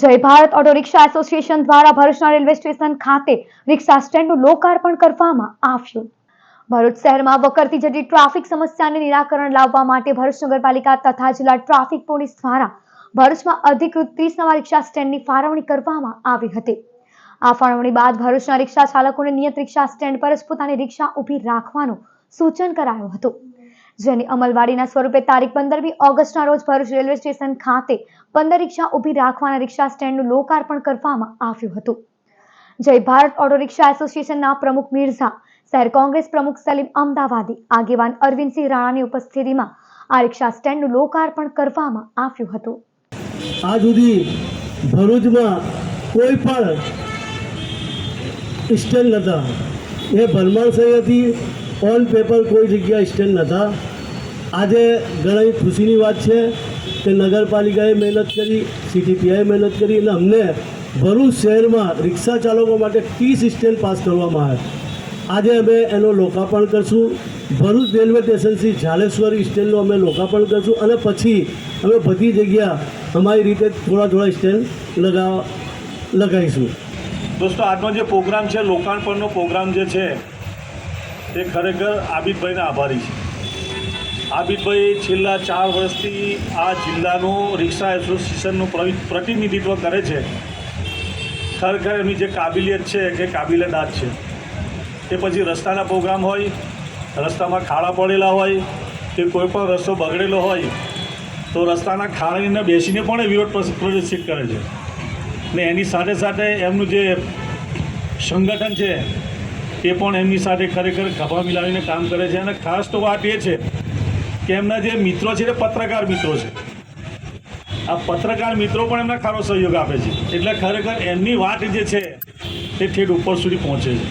જય Bharat auto rickshaw association દ્વારા ભરૂચના રેલવે સ્ટેશન ખાતે રિક્ષા સ્ટેન્ડનું લોકાર્પણ કરવામાં આવ્યું. ભરૂચ શહેરમાં વકરતી જતી ટ્રાફિક સમસ્યાને નિરાકરણ લાવવા માટે ભરૂચ નગરપાલિકા તથા જિલ્લા ટ્રાફિક પોલીસ દ્વારા ભરૂચમાં અધિકૃત ત્રીસ નવા રિક્ષા સ્ટેન્ડની ફાળવણી કરવામાં આવી હતી. આ ફાળવણી બાદ ભરૂચના રિક્ષા ચાલકોને નિયત રિક્ષા સ્ટેન્ડ પર જ પોતાની રિક્ષા ઊભી રાખવાનું સૂચન કરાયું હતું. જેની અમલવાડીના સ્વરૂપે તારીખ પંદરમી ઓગસ્ટના રોજ ભરૂચ રેલવે સ્ટેશન ખાતે પંદર રિક્ષા ઊભી રાખવાના રિક્ષા સ્ટેન્ડનું લોકાર્પણ કરવામાં આવ્યું હતું. જય ભારત ઓટો રિક્ષા એસોસિએશનના પ્રમુખ મિર્ઝા, શહેર કોંગ્રેસ પ્રમુખ સલીમ અમદાવાદી, આગેવાન અરવિંદસિંહ રાણાની ઉપસ્થિતિમાં આ રિક્ષા સ્ટેન્ડનું લોકાર્પણ કરવામાં આવ્યું હતું. આ સુધી ભરૂચમાં કોઈ પણ સ્ટેન્ડ નહોતા. એ ભરમાણ સહી હતી ઓન પેપર કોઈ જગ્યા સ્ટેન્ડ નહોતા. આજે ઘણી ખુશીની વાત છે કે નગરપાલિકાએ મહેનત કરી સીટીપીઆઈ મહેનત કરી અને અમને ભરૂચ શહેરમાં રિક્ષા ચાલકો માટે ત્રીસ સ્ટેન્ડ પાસ કરવામાં આવે. આજે અમે એનું લોકાર્પણ કરશું. ભરૂચ રેલવે સ્ટેશનથી ઝાલેશ્વર સ્ટેન્ડનું અમે લોકાર્પણ કરશું અને પછી અમે બધી જગ્યા અમારી રીતે થોડા થોડા સ્ટેન્ડ લગાવ, લગાવીશું. દોસ્તો, આજનો જે પ્રોગ્રામ છે, લોકાર્પણનો પ્રોગ્રામ જે છે, તે ખરેખર આબિદભાઈના આભારી છે. આબિદભાઈ, છેલ્લા ચાર વર્ષથી આ જિલ્લાનું રિક્ષા એસોસિએશનનું પ્રતિનિધિત્વ કરે છે. ખરેખર એમની જે કાબિલિયત છે કે કાબિલિયત છે, તે પછી રસ્તાના પ્રોગ્રામ હોય, રસ્તામાં ખાડા પડેલા હોય, કે કોઈ પણ રસ્તો બગડેલો હોય, તો રસ્તાના ખાડાને બેસીને પણ વિરોધ પ્રદર્શિત કરે છે. ને એની સાથે સાથે એમનું જે સંગઠન છે, તે પણ એમની સાથે ખરેખર ખભા મિલાવીને કામ કરે છે. અને ખાસ તો વાત એ છે કે એમના જે મિત્રો છે તે પત્રકાર મિત્રો છે. આ પત્રકાર મિત્રો પણ એમના ખારો સહયોગ આપે છે. એટલે ખરેખર એમની વાત જે છે તે ઠેઠ ઉપર સુધી પહોંચે છે.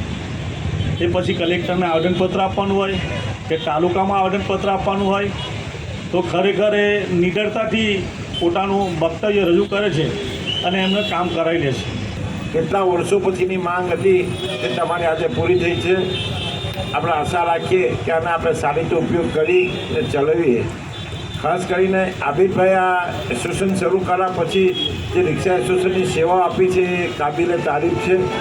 એ પછી કલેક્ટરને આવેદનપત્ર આપવાનું હોય, કે તાલુકામાં આવેદનપત્ર આપવાનું હોય, તો ખરેખર એ નિડરતાથી પોતાનું વક્તવ્ય રજૂ કરે છે અને એમને કામ કરાવી લે છે. કેટલા વર્ષો પછીની માંગ હતી તે તમારી આજે પૂરી થઈ છે? આપણે આશા રાખીએ કે આને આપણે સારી રીતે ઉપયોગ કરી અને ચલાવીએ. ખાસ કરીને આબિદભાઈ આ એસોસિએશન શરૂ કર્યા પછી જે રિક્ષા એસોસિએશનની સેવા આપી છે એ કાબિલે તારીફ છે.